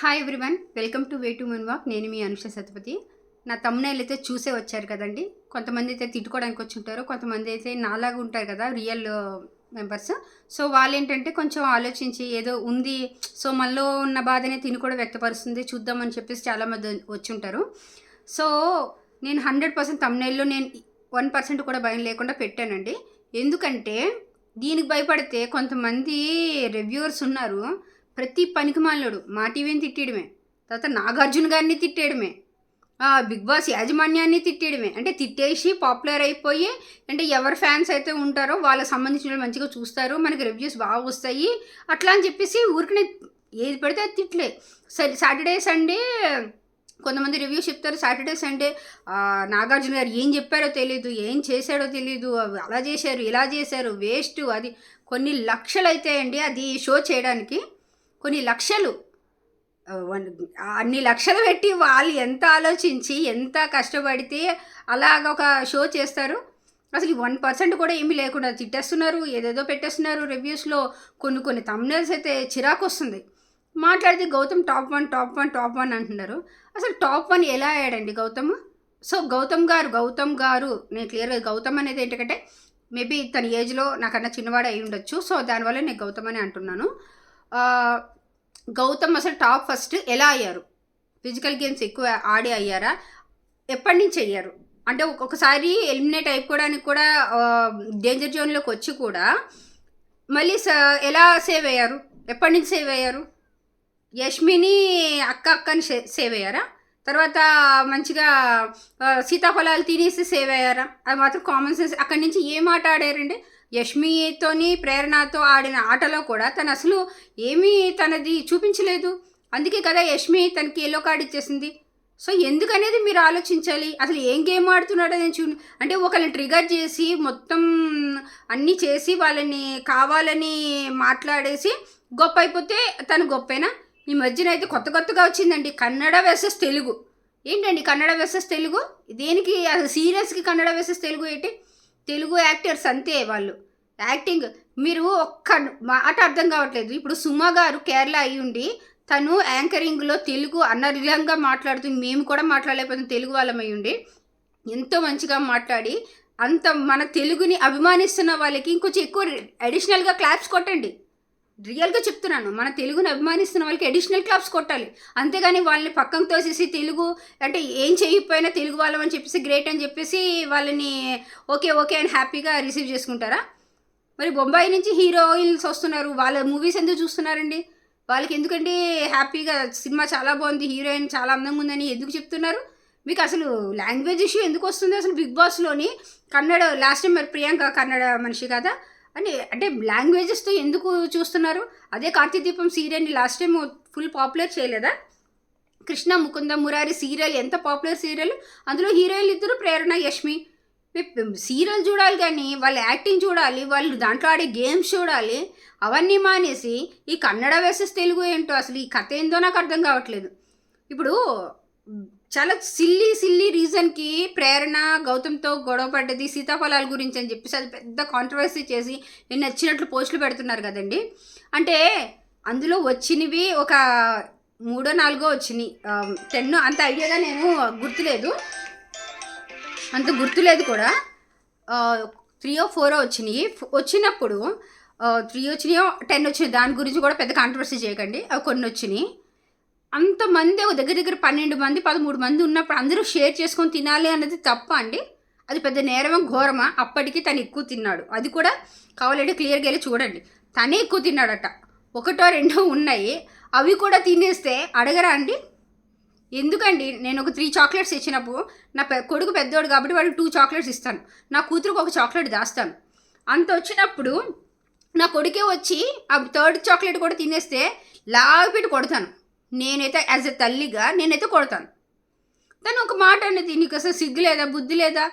Hi everyone welcome to way to man walk నేను మీ అనుష సతపతి. నా తమ్ముళ్ళు అయితే చూసే వచ్చారు కదండి. కొంతమంది అయితే తిట్టుకోవడానికి వచ్చి ఉంటారు కొంతమంది అయితే నాలాగా ఉంటారు కదా రియల్ మెంబర్స్ సో వాళ్ళు ఏంటంటే కొంచెం ఆలోచించి ఏదో ఉంది సో మనలో ఉన్న బాధనే తిని కూడా వ్యక్తపరుస్తుంది చూద్దామని చెప్పేసి చాలామంది వచ్చి ఉంటారు. సో నేను హండ్రెడ్ పర్సెంట్ తమ్మునేల్లో నేను వన్ పర్సెంట్ కూడా భయం లేకుండా పెట్టానండి. ఎందుకంటే దీనికి భయపడితే కొంతమంది రివ్యూవర్స్ ఉన్నారు ప్రతి పనికి మాలినాడు మా టీవీని తిట్టేయడమే. తర్వాత నాగార్జున గారిని తిట్టేయడమే. ఆ, బిగ్ బాస్ యాజమాన్యాన్ని తిట్టేయడమే. అంటే తిట్టేసి పాపులర్ అయిపోయి అంటే ఎవరు ఫ్యాన్స్ అయితే ఉంటారో వాళ్ళకి సంబంధించిన వాళ్ళు మంచిగా చూస్తారు మనకి రివ్యూస్ బాగా వస్తాయి అట్లా అని చెప్పేసి ఊరికనే ఏది పడితే అది తిట్లే. సరే సాటర్డే సండే కొంతమంది రివ్యూస్ చెప్తారు. సాటర్డే సండే నాగార్జున గారు ఏం చెప్పారో తెలియదు ఏం చేశాడో తెలియదు అలా చేశారు ఇలా చేశారు వేస్ట్ అది కొన్ని లక్షలు అవుతాయండి అది షో చేయడానికి. కొన్ని లక్షలు. వన్- అన్ని లక్షలు పెట్టి వాళ్ళు ఎంత ఆలోచించి ఎంత కష్టపడితే అలాగ ఒక షో చేస్తారు. అసలు వన్ పర్సెంట్ కూడా ఏమీ లేకుండా తిట్టేస్తున్నారు ఏదేదో పెట్టేస్తున్నారు రివ్యూస్లో. కొన్ని కొన్ని తమ్నల్స్ అయితే చిరాకు వస్తుంది. మాట్లాడితే Gautam top one top one top one అంటున్నారు. అసలు టాప్ వన్ ఎలా అయ్యాడండి గౌతమ్? సో గౌతమ్ గారు గౌతమ్ గారు నేను క్లియర్గా గౌతమ్ అనేది ఏంటంటే మేబీ తన ఏజ్లో నాకన్నా చిన్నవాడు అయి ఉండొచ్చు. సో దానివల్ల నేను గౌతమ్ అని అంటున్నాను. గౌతమ్ అసలు టాప్ ఫస్ట్ ఎలా అయ్యారు? ఫిజికల్ గేమ్స్ ఎక్కువ ఆడి అయ్యారా? ఎప్పటి నుంచి అయ్యారు? అంటే ఒక్కొక్కసారి ఎలిమినేట్ అయిపోవడానికి కూడా డేంజర్ జోన్లోకి వచ్చి కూడా మళ్ళీ ఎలా సేవ్ అయ్యారు? ఎప్పటి నుంచి సేవ్ అయ్యారు? యష్మిని అక్క అక్కని సే- సేవ్ అయ్యారా? తర్వాత మంచిగా సీతాఫలాలు తినేసి సేవ్ అయ్యారా? అది మాత్రం కామన్ సెన్స్ అక్కడి నుంచి ఏం ఆట ఆడారండి? యష్మితోని ప్రేరణతో ఆడిన ఆటలో కూడా తను అసలు ఏమీ తనది చూపించలేదు. అందుకే కదా యష్మి తనకి ఎల్లో కార్డు ఇచ్చేసింది. సో ఎందుకనేది మీరు ఆలోచించాలి? అసలు ఏం గేమ్ ఆడుతున్నాడో నేను చూ అంటే ఒకరిని ట్రిగర్ చేసి మొత్తం అన్నీ చేసి వాళ్ళని కావాలని మాట్లాడేసి గొప్ప అయిపోతే తను గొప్పేనా? ఈ మధ్యన అయితే కొత్త కొత్తగా వచ్చిందండి. కన్నడ వెసెస్ తెలుగు. ఏంటండి కన్నడ వెసెస్ తెలుగు? దేనికి అసలు సీరియస్కి కన్నడ వెసెస్ తెలుగు ఏంటి? తెలుగు యాక్టర్స్ అంతే వాళ్ళు. యాక్టింగ్ మీరు ఒక్క మాట అర్థం కావట్లేదు. ఇప్పుడు సుమ గారు కేరళ అయి ఉండి తను యాంకరింగ్లో తెలుగు అనర్ఘంగా మాట్లాడుతుంది మేము కూడా మాట్లాడలేకపోతున్నాం తెలుగు వాళ్ళం అయి ఉండి ఎంతో మంచిగా మాట్లాడి అంత మన తెలుగుని అభిమానిస్తున్న వాళ్ళకి ఇంకొంచెం ఎక్కువ అడిషనల్గా క్లాప్స్ కొట్టండి. రియల్గా చెప్తున్నాను. మన తెలుగుని అభిమానిస్తున్న వాళ్ళకి అడిషనల్ క్లాప్స్ కొట్టాలి. అంతేగాని వాళ్ళని పక్కన తోసేసి తెలుగు అంటే ఏం చేయకపోయినా తెలుగు వాళ్ళం అని చెప్పేసి గ్రేట్ అని చెప్పేసి వాళ్ళని ఓకే ఓకే అని హ్యాపీగా రిసీవ్ చేసుకుంటారా? మరి బొంబాయి నుంచి హీరోయిన్స్ వస్తున్నారు. వాళ్ళ మూవీస్ ఎందుకు చూస్తున్నారండి? వాళ్ళకి ఎందుకండి హ్యాపీగా సినిమా చాలా బాగుంది హీరోయిన్ చాలా అందంగా ఉందని ఎందుకు చెప్తున్నారు? మీకు అసలు లాంగ్వేజ్ ఇష్యూ ఎందుకు వస్తుంది? అసలు బిగ్ బాస్లోని కన్నడ లాస్ట్ టైం మరి ప్రియాంక కన్నడ మనిషి కదా? అని అంటే లాంగ్వేజెస్తో ఎందుకు చూస్తున్నారు? అదే కార్తీదీపం సీరియల్ని లాస్ట్ టైం ఫుల్ పాపులర్ చేయలేదా? కృష్ణ ముకుంద మురారి సీరియల్ ఎంత పాపులర్ సీరియల్ అందులో హీరోయిన్లు ఇద్దరు ప్రేరణ యష్మి. సీరియల్ చూడాలి కానీ వాళ్ళ యాక్టింగ్ చూడాలి వాళ్ళు దాంట్లో ఆడే గేమ్స్ చూడాలి అవన్నీ మానేసి ఈ కన్నడ వేసెస్ తెలుగు ఏంటో అసలు ఈ కథ ఏందో నాకు అర్థం కావట్లేదు. ఇప్పుడు చాలా సిల్లీ సిల్లీ రీజన్కి ప్రేరణ గౌతమ్తో గొడవ పడ్డది సీతాఫలాల గురించి అని చెప్పేసి అది పెద్ద కాంట్రవర్సీ చేసి నేను నచ్చినట్లు పోస్టులు పెడుతున్నారు కదండి. అంటే అందులో వచ్చినవి ఒక మూడో నాలుగో వచ్చినాయి. టెన్ అంత ఐడియాగా నేను గుర్తులేదు. అంత గుర్తులేదు కూడా. త్రీయో ఫోరో వచ్చినాయి. వచ్చినప్పుడు త్రీ వచ్చినాయో టెన్ వచ్చినాయి దాని గురించి కూడా పెద్ద కాంట్రవర్సీ చేయకండి. అవి కొన్ని వచ్చినాయి. అంతమంది ఒక దగ్గర దగ్గర పన్నెండు మంది పదమూడు మంది ఉన్నప్పుడు అందరూ షేర్ చేసుకొని తినాలి అన్నది తప్ప అండి. అది పెద్ద నేరమా ఘోరమా? అప్పటికి తను ఎక్కువ తిన్నాడు. అది కూడా కావాలంటే క్లియర్గా వెళ్ళి చూడండి. తనే ఎక్కువ తిన్నాడట. ఒకటో రెండో ఉన్నాయి. అవి కూడా తినేస్తే అడగరా అండి? ఎందుకండి? నేను ఒక త్రీ చాక్లెట్స్ ఇచ్చినప్పుడు నా కొడుకు పెద్దోడు కాబట్టి వాడికి టూ చాక్లెట్స్ ఇస్తాను. నా కూతురుకు ఒక చాక్లెట్ దాస్తాను. అంత వచ్చినప్పుడు నా కొడుకే వచ్చి ఆ థర్డ్ చాక్లెట్ కూడా తినేస్తే లాగిపెట్టి కొడతాను. నేనైతే యాజ్ ఎ తల్లిగా నేనైతే కొడతాను. తను ఒక మాట అనేది నీకు అసలు సిగ్గు లేదా? బుద్ధి లేదా?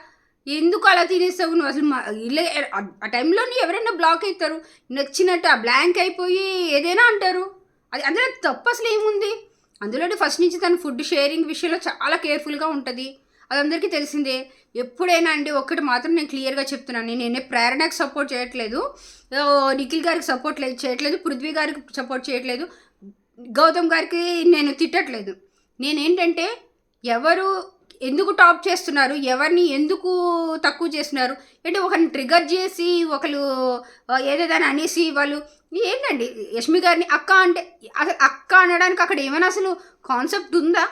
ఎందుకు అలా తినేస్తావు నువ్వు? అసలు మా ఇల్లే ఆ టైంలో నీ ఎవరైనా బ్లాక్ అవుతారు నచ్చినట్టు ఆ బ్లాంక్ అయిపోయి ఏదైనా అంటారు. అది అందులో తప్పు అసలు ఏముంది? అందులోనే ఫస్ట్ నుంచి తను ఫుడ్ షేరింగ్ విషయంలో చాలా కేర్ఫుల్గా ఉంటుంది. అది అందరికీ తెలిసిందే. ఎప్పుడైనా అండి ఒక్కటి మాత్రం నేను క్లియర్గా చెప్తున్నాను. నేను నేనే ప్రేరణకు సపోర్ట్ చేయట్లేదు. ఓ, నిఖిల్ గారికి సపోర్ట్ లేదు చేయట్లేదు. పృథ్వీ గారికి సపోర్ట్ చేయట్లేదు. గౌతమ్ గారికి నేను తిట్టట్లేదు. నేనేంటంటే ఎవరు ఎందుకు టాప్ చేస్తున్నారు? ఎవరిని ఎందుకు తక్కువ చేస్తున్నారు? అంటే ఒకరిని ట్రిగర్ చేసి ఒకరు ఏదేదని అనేసి వాళ్ళు ఏంటండి? యష్మి గారిని అక్క అంటే అసలు అక్క అనడానికి అక్కడ ఏమైనా అసలు కాన్సెప్ట్ ఉందా?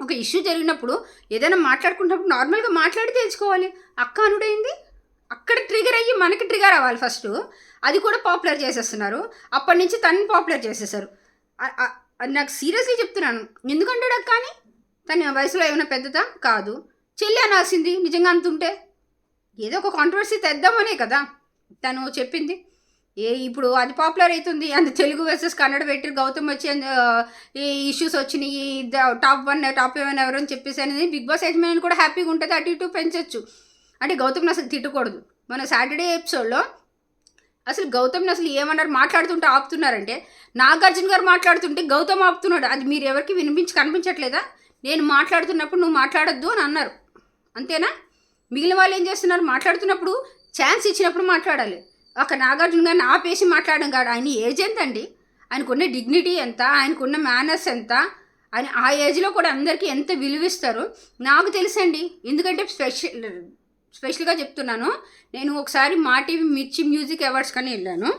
ఒక ఇష్యూ జరిగినప్పుడు ఏదైనా మాట్లాడుకున్నప్పుడు నార్మల్గా మాట్లాడి తెలుసుకోవాలి. అక్క అనుడైంది. అక్కడ ట్రిగర్ అయ్యి మనకి ట్రిగర్ అవ్వాలి ఫస్ట్ అది కూడా పాపులర్ చేసేస్తున్నారు. అప్పటి నుంచి తనని పాపులర్ చేసేసారు. నాకు సీరియస్లీ చెప్తున్నాను. ఎందుకంటాడు అక్క కానీ తన వయసులో ఏమైనా పెద్దదా? కాదు. చెల్లి అనాల్సింది నిజంగా అంతుంటే ఏదో ఒక కాంట్రవర్సీ తెద్దామనే కదా. తను చెప్పింది. ఏ ఇప్పుడు అది పాపులర్ అవుతుంది. అంత తెలుగు వర్సెస్ కన్నడ పెట్టి గౌతమ్ వచ్చి ఈ ఇష్యూస్ వచ్చినాయి. టాప్ వన్ టాప్ ఏమైనా ఎవరు అని చెప్పేసి అనేది బిగ్ బాస్ యజమాని కూడా హ్యాపీగా ఉంటుంది. అటు ఇటు పెంచొచ్చు. అంటే గౌతమ్ని అసలు తిట్టకూడదు. మన సాటర్డే ఎపిసోడ్లో అసలు గౌతమ్ని అసలు ఏమన్నారు? మాట్లాడుతుంటే ఆపుతున్నారంటే నాగార్జున గారు మాట్లాడుతుంటే గౌతమ్ ఆపుతున్నాడు. అది మీరు ఎవరికి వినిపించి కనిపించట్లేదా? నేను మాట్లాడుతున్నప్పుడు నువ్వు మాట్లాడొద్దు అని అన్నారు. అంతేనా? మిగిలిన వాళ్ళు ఏం చేస్తున్నారు? మాట్లాడుతున్నప్పుడు ఛాన్స్ ఇచ్చినప్పుడు మాట్లాడాలి. ఒక నాగార్జున గారిని ఆపేసి మాట్లాడడం కాదు. ఆయన ఏజ్ ఎంత అండి ఆయనకున్న డిగ్నిటీ ఎంత? ఆయనకున్న మేనర్స్ ఎంత? ఆయన ఆ ఏజ్లో కూడా అందరికీ ఎంత విలువిస్తారు? నాకు తెలుసండి. ఎందుకంటే స్పెషల్ స్పెషల్గా చెప్తున్నాను. నేను ఒకసారి మా టీవీ మిర్చి మ్యూజిక్ అవార్డ్స్ కానీ వెళ్ళాను.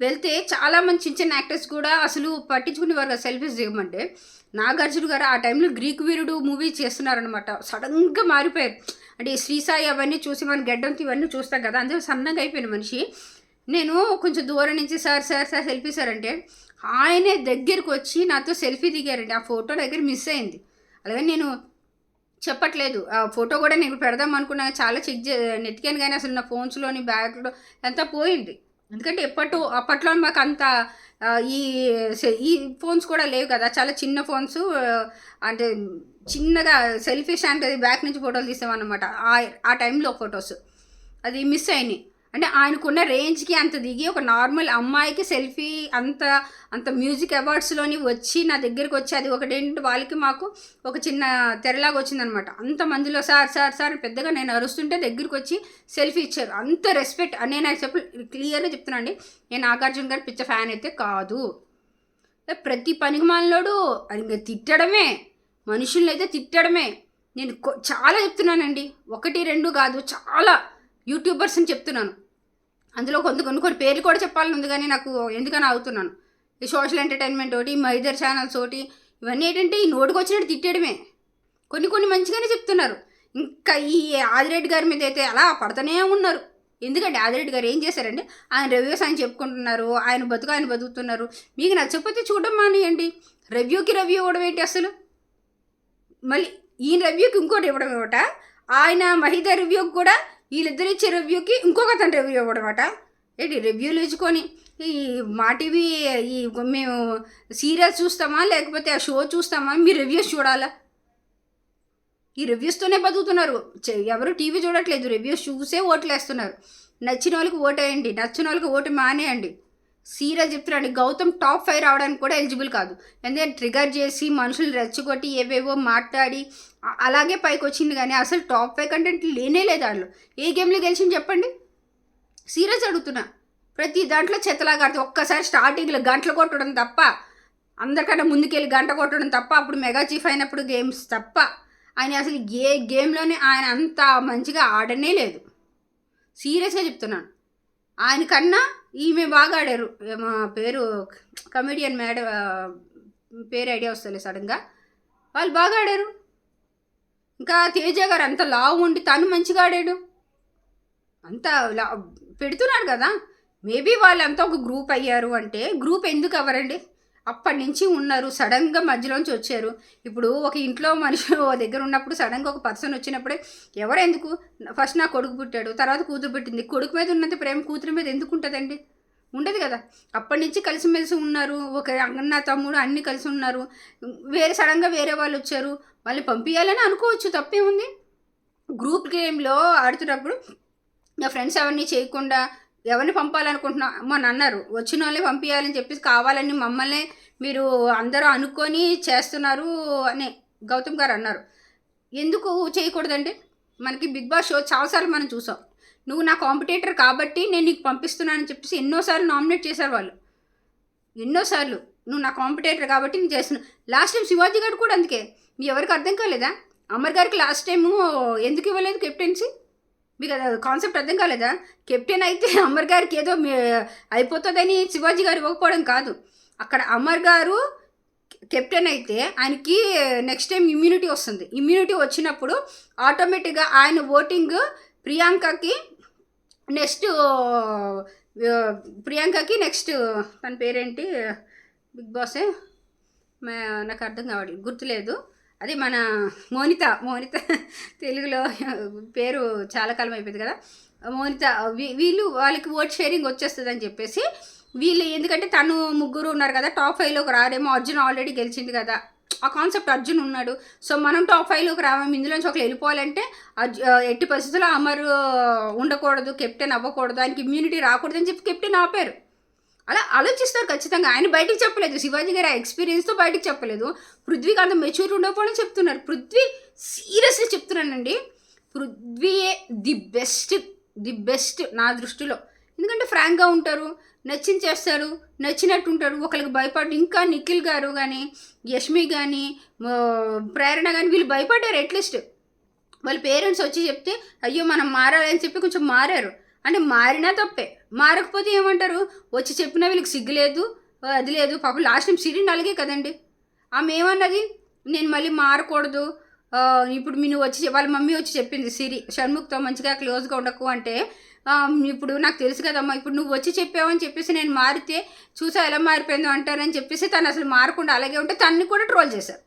వెళ్తే చాలామంది చిన్న చిన్న యాక్టర్స్ కూడా అసలు పట్టించుకునేవారు కదా సెల్ఫీస్ దిగమంటే. నాగార్జున గారు ఆ టైంలో గ్రీక్ వీరుడు మూవీ చేస్తున్నారనమాట సడన్గా మారిపోయారు. అంటే శ్రీసాయి అవన్నీ చూసి మన గడ్డంతో ఇవన్నీ చూస్తాం కదా అందులో సన్నగా అయిపోయిన మనిషి. నేను కొంచెం దూరం నుంచి sir sir sir selfie sir అంటే ఆయనే దగ్గరికి వచ్చి నాతో సెల్ఫీ దిగారండి. ఆ ఫోటో దగ్గర మిస్ అయింది. అలాగే నేను చెప్పట్లేదు. ఆ ఫోటో కూడా నేను పెడదాం అనుకున్నా చాలా చెక్ చే నెత్తికాను కానీ అసలు నా ఫోన్స్లోని బ్యాగ్లో అంతా పోయింది. ఎందుకంటే ఎప్పటి అప్పట్లో మాకు అంత ఈ ఈ ఫోన్స్ కూడా లేవు కదా. చాలా చిన్న ఫోన్స్ అంటే చిన్నగా సెల్ఫీ స్టాండ్ అది బ్యాక్ నుంచి ఫోటోలు తీసామన్నమాట ఆ- ఆ టైంలో ఫొటోస్. అది మిస్ అయినాయి. అంటే ఆయనకున్న రేంజ్కి అంత దిగి ఒక నార్మల్ అమ్మాయికి సెల్ఫీ అంత అంత మ్యూజిక్ అవార్డ్స్లోని వచ్చి నా దగ్గరికి వచ్చి అది ఒకటేంటి వాళ్ళకి మాకు ఒక చిన్న తెరలాగా వచ్చిందనమాట. అంత మందిలో సార్ సార్ సార్ పెద్దగా నేను అరుస్తుంటే దగ్గరికి వచ్చి సెల్ఫీ ఇచ్చారు. అంత రెస్పెక్ట్ నేను నాకు చెప్ప క్లియర్గా చెప్తున్నాను అండి. నేను నాగార్జున గారి పిచ్చ ఫ్యాన్ అయితే కాదు. ప్రతి పనికి మనలోడు ఇంకా తిట్టడమే. మనుషుల్ని అయితే తిట్టడమే. నేను కొ- చాలా చెప్తున్నానండి. ఒకటి రెండు కాదు చాలా యూట్యూబర్స్ అని చెప్తున్నాను. అందులో కొంత కొన్ని కొన్ని పేర్లు కూడా చెప్పాలని ఉంది కానీ నాకు ఎందుకని ఆగుతున్నాను. ఈ సోషల్ ఎంటర్టైన్మెంట్ ఒకటి మైదర్ ఛానల్స్ ఒకటి ఇవన్నీ ఏంటంటే ఈ నోటికి వచ్చినట్టు తిట్టడమే. కొన్ని కొన్ని మంచిగానే చెప్తున్నారు. ఇంకా ఈ ఆదిరెడ్డి గారి మీద అయితే అలా పడుతూనే ఉన్నారు. ఎందుకంటే ఆదిరెడ్డి గారు ఏం చేశారండి ఆయన రివ్యూస్ ఆయన చెప్పుకుంటున్నారు ఆయన బతుకు ఆయన బతుకుతున్నారు. మీకు నచ్చకపోతే చూడడం మానేయండి. రివ్యూకి రివ్యూ ఇవ్వడం ఏంటి అసలు? మళ్ళీ ఈయన రివ్యూకి ఇంకోటి ఇవ్వడం ఇవ్వట ఆయన మహిద రివ్యూకి కూడా వీళ్ళిద్దరు ఇచ్చే రివ్యూకి ఇంకొక అతను రివ్యూ ఇవ్వడమాట. ఏంటి రివ్యూలు ఇచ్చుకొని ఈ మా టీవీ ఈ మేము సీరియల్ చూస్తామా లేకపోతే ఆ షో చూస్తామా? మీ రివ్యూస్ చూడాలా? ఈ రివ్యూస్తోనే బతుకుతున్నారు. చె- ఎవరు టీవీ చూడట్లేదు. రివ్యూస్ చూసే ఓట్లు వేస్తున్నారు. నచ్చిన వాళ్ళకి ఓటు వేయండి. నచ్చిన వాళ్ళకి ఓటు మానేయండి. సీరియల్ చెప్తున్నాడు. గౌతమ్ టాప్ ఫైవ్ రావడానికి కూడా ఎలిజిబుల్ కాదు. ఎందుకంటే ట్రిగర్ చేసి మనుషులు రెచ్చగొట్టి ఏవేవో మాట్లాడి అలాగే పైకి వచ్చింది కానీ అసలు టాప్ ఫైవ్ కంటెంట్ లేనే లేదు దాంట్లో. ఏ గేమ్లో గెలిచింది చెప్పండి? సీరియస్ అడుగుతున్నా. ప్రతి దాంట్లో చెత్తలాగా ఆడుతుంది ఒక్కసారి స్టార్టింగ్లో గంటలు కొట్టడం తప్ప అందరికన్నా ముందుకెళ్ళి గంట కొట్టడం తప్ప అప్పుడు మెగా చీఫ్ అయినప్పుడు గేమ్స్ తప్ప ఆయన అసలు ఏ గేమ్లోనే ఆయన అంత మంచిగా ఆడనే లేదు. సీరియస్గా చెప్తున్నాను. ఆయన కన్నా ఈమె బాగా ఆడారు. మా పేరు కమెడియన్ మేడం పేరు ఐడియా వస్తుంది సడన్గా. వాళ్ళు బాగా ఆడారు. ఇంకా తేజ గారు అంత లావు ఉండి తను మంచిగా ఆడాడు అంత లా పెడుతున్నాడు కదా. మేబీ వాళ్ళంతా ఒక గ్రూప్ అయ్యారు అంటే గ్రూప్ ఎందుకు అవ్వరండి? అప్పటి నుంచి ఉన్నారు సడన్గా మధ్యలోంచి వచ్చారు. ఇప్పుడు ఒక ఇంట్లో మనిషి దగ్గర ఉన్నప్పుడు సడన్గా ఒక పర్సన్ వచ్చినప్పుడే ఎవరు ఎందుకు ఫస్ట్ నా కొడుకు పుట్టాడు తర్వాత కూతురు పుట్టింది. కొడుకు మీద ఉన్నంత ప్రేమ కూతురు మీద ఎందుకు ఉంటుందండి? ఉండదు కదా. అప్పటి నుంచి కలిసిమెలిసి ఉన్నారు. ఒక అన్న తమ్ముడు అన్నీ కలిసి ఉన్నారు. వేరే సడన్గా వేరే వాళ్ళు వచ్చారు. వాళ్ళని పంపించాలని అనుకోవచ్చు తప్పేముంది గ్రూప్ గేమ్లో ఆడుతున్నప్పుడు నా ఫ్రెండ్స్ ఎవరిని చేయకుండా ఎవరిని పంపాలనుకుంటున్నా మొన్న అన్నారు వచ్చిన వాళ్ళని పంపించాలని చెప్పేసి కావాలని మమ్మల్ని మీరు అందరూ అనుకొని చేస్తున్నారు అని గౌతమ్ గారు అన్నారు. ఎందుకు చేయకూడదండి మనకి బిగ్ బాస్ షో చాలాసార్లు మనం చూసాం. నువ్వు నా కాంపిటేటర్ కాబట్టి నేను నీకు పంపిస్తున్నానని చెప్పేసి ఎన్నోసార్లు నామినేట్ చేశారు వాళ్ళు. ఎన్నోసార్లు. నువ్వు నా కాంపిటేటర్ కాబట్టి నేను చేస్తున్నా. లాస్ట్ టైం శివాజీ గారు కూడా అందుకే. మీ ఎవరికి అర్థం కాలేదా? అమర్ గారికి లాస్ట్ టైము ఎందుకు ఇవ్వలేదు కెప్టెన్సీ మీకు కాన్సెప్ట్ అర్థం కాలేదా? కెప్టెన్ అయితే అమర్ గారికి ఏదో అయిపోతుందని శివాజీ గారు ఇవ్వకపోవడం కాదు. అక్కడ అమర్ గారు కెప్టెన్ అయితే ఆయనకి నెక్స్ట్ టైం ఇమ్యూనిటీ వస్తుంది. ఇమ్యూనిటీ వచ్చినప్పుడు ఆటోమేటిక్గా ఆయన ఓటింగ్ ప్రియాంకకి నెక్స్ట్ ప్రియాంకకి నెక్స్ట్ తన పేరేంటి? బిగ్ బాసే. నాకు అర్థం కావట్లేదు గుర్తులేదు. అది మన మోనిత మోనిత తెలుగులో పేరు చాలా కాలం అయిపోయింది కదా. మోనిత వీ- వీళ్ళు వాళ్ళకి ఓట్ షేరింగ్ వచ్చేస్తుంది అని చెప్పేసి వీళ్ళు ఎందుకంటే తను ముగ్గురు ఉన్నారు కదా టాప్ ఫైవ్లోకి రారేమో అర్జున్ ఆల్రెడీ గెలిచింది కదా. ఆ కాన్సెప్ట్ అర్జున్ ఉన్నాడు. సో మనం టాప్ ఫైవ్లోకి రాము ఇందులోంచి ఒకరు వెళ్ళిపోవాలంటే అర్జు ఎట్టి పరిస్థితుల్లో అమరు ఉండకూడదు కెప్టెన్ అవ్వకూడదు ఆయనకి ఇమ్యూనిటీ రాకూడదు అని చెప్పి కెప్టెన్ ఆపారు. అలా ఆలోచిస్తారు ఖచ్చితంగా. ఆయన బయటికి చెప్పలేదు. శివాజీ గారి ఆ ఎక్స్పీరియన్స్తో బయటికి చెప్పలేదు. పృథ్వీకి అంత మెచ్యూర్ ఉండకపోవడం చెప్తున్నారు. పృథ్వీ సీరియస్గా చెప్తున్నానండి. పృథ్వీయే ది బెస్ట్ ది బెస్ట్ నా దృష్టిలో. ఎందుకంటే ఫ్రాంక్గా ఉంటారు నచ్చింది చేస్తారు నచ్చినట్టు ఉంటారు ఒకరికి భయపడి ఇంకా నిఖిల్ గారు కానీ యష్మి కానీ ప్రేరణ కానీ వీళ్ళు భయపడ్డారు అట్లీస్ట్ వాళ్ళ పేరెంట్స్ వచ్చి చెప్తే అయ్యో మనం మారాలని చెప్పి కొంచెం మారారు. అంటే మారినా తప్పే. మారకపోతే ఏమంటారు? వచ్చి చెప్పినా వీళ్ళకి సిగ్గు లేదు అది లేదు. పాపం లాస్ట్ టైం సిరి అలాగే కదండి. ఆమె ఏమన్నది? నేను మళ్ళీ మారకూడదు. ఇప్పుడు మీ నువ్వు వచ్చి వాళ్ళ మమ్మీ వచ్చి చెప్పింది సిరి షణ్ముఖ్తో మంచిగా క్లోజ్గా ఉండకు అంటే ఇప్పుడు నాకు తెలుసు కదమ్మా ఇప్పుడు నువ్వు వచ్చి చెప్పావని చెప్పేసి నేను మారితే చూసా ఎలా మారిపోయిందో అంటారని చెప్పేసి తను అసలు మారకుండా అలాగే ఉంటే తన్ని కూడా ట్రోల్ చేశారు.